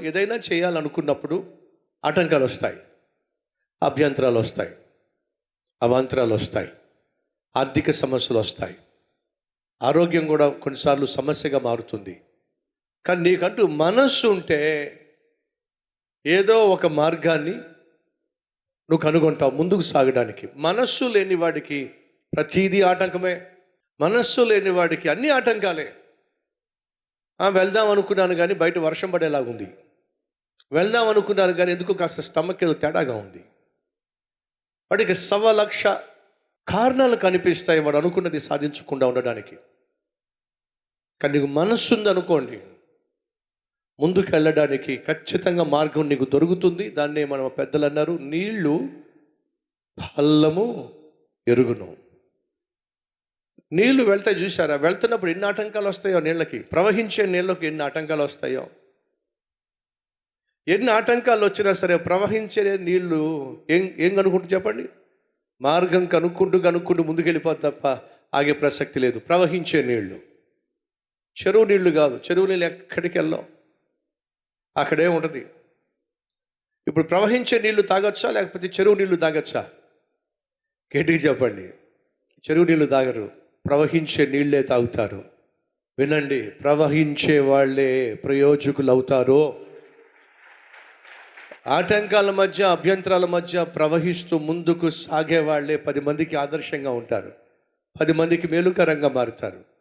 ఏదైనా చేయాలనుకున్నప్పుడు ఆటంకాలు వస్తాయి అభ్యంతరాలు వస్తాయి అవాంతరాలు వస్తాయి ఆర్థిక సమస్యలు వస్తాయి ఆరోగ్యం కూడా కొన్నిసార్లు సమస్యగా మారుతుంది. కానీ నీకంటూ మనస్సు ఉంటే ఏదో ఒక మార్గాన్ని నువ్వు కనుగొంటావు ముందుకు సాగడానికి. మనస్సు లేని వాడికి ప్రతిదీ ఆటంకమే. మనస్సు లేని వాడికి అన్ని ఆటంకాలే. వెళ్దాం అనుకున్నాను కానీ బయట వర్షం పడేలాగుంది వెళ్దాం అనుకున్నాను కానీ ఎందుకు కాస్త స్టమక్ ఏదో తేడాగా ఉంది. వాడికి సవ లక్ష కారణాలు కనిపిస్తాయి వాడు అనుకున్నది సాధించకుండా ఉండడానికి. కానీ నీకు మనస్సు ఉందనుకోండి ముందుకు వెళ్ళడానికి ఖచ్చితంగా మార్గం నీకు దొరుకుతుంది. దాన్నే మన పెద్దలు అన్నారు నీళ్ళు పల్లము ఎరుగును. నీళ్ళు వెళ్తాయి చూసారా వెళ్తున్నప్పుడు ఎన్ని ఆటంకాలు వస్తాయో నీళ్ళకి? ప్రవహించే నీళ్ళకి ఎన్ని ఆటంకాలు వస్తాయో? ఎన్ని ఆటంకాలు వచ్చినా సరే ప్రవహించే నీళ్ళు ఏం ఏం కనుక్కుంటూ చెప్పండి? మార్గం కనుక్కుంటూ కనుక్కుంటూ ముందుకెళ్ళిపోతుంది తప్ప ఆగే ప్రసక్తి లేదు. ప్రవహించే నీళ్ళు. చెరువు నీళ్ళు కాదు. చెరువు నీళ్ళు ఎక్కడికి వెళ్ళాం అక్కడే ఉంటుంది. ఇప్పుడు ప్రవహించే నీళ్ళు తాగొచ్చా? లేకపోతే చెరువు నీళ్ళు తాగొచ్చా? గట్టిగా చెప్పండి. చెరువు నీళ్ళు తాగరు. ప్రవహించే నీళ్ళే తాగుతారు. వినండి ప్రవహించే వాళ్ళే ప్రయోజకులు అవుతారు ఆటంకాల మధ్య అభ్యంతరాల మధ్య ప్రవహిస్తూ ముందుకు సాగే వాళ్ళే పది మందికి ఆదర్శంగా ఉంటారు. పది మందికి మేలుకరంగా మారుతారు.